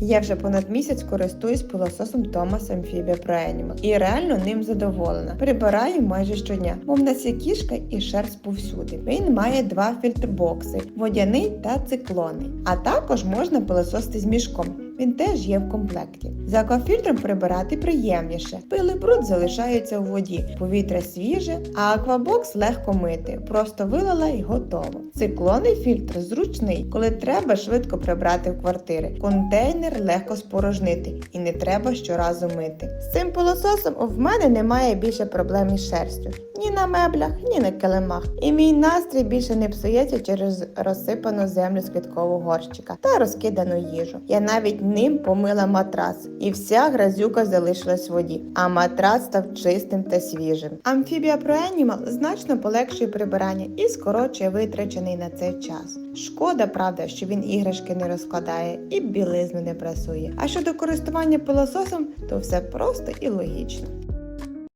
Я вже понад місяць користуюсь пилососом Thomas Amphibia Pro і реально ним задоволена. Прибираю майже щодня, бо в нас є кішка і шерсть повсюди. Він має два фільтрбокси: водяний та циклонний. А також можна пилососити з мішком. Він теж є в комплекті. З аквафільтром прибирати приємніше. Пили бруд залишається у воді, повітря свіже, а аквабокс легко мити. Просто вилила і готово. Циклонний фільтр зручний, коли треба швидко прибрати в квартири. Контейнер легко спорожнити і не треба щоразу мити. З цим пилососом в мене немає більше проблем із шерстю. Ні на меблях, ні на килимах. І мій настрій більше не псується через розсипану землю з квіткового горщика та розкидану їжу. Я навіть ним помила матрац, і вся грязюка залишилась в воді, а матрац став чистим та свіжим. Амфібія Pro Animal значно полегшує прибирання і скорочує витрачений на це час. Шкода, правда, що він іграшки не розкладає і білизну не прасує. А щодо користування пилососом, то все просто і логічно.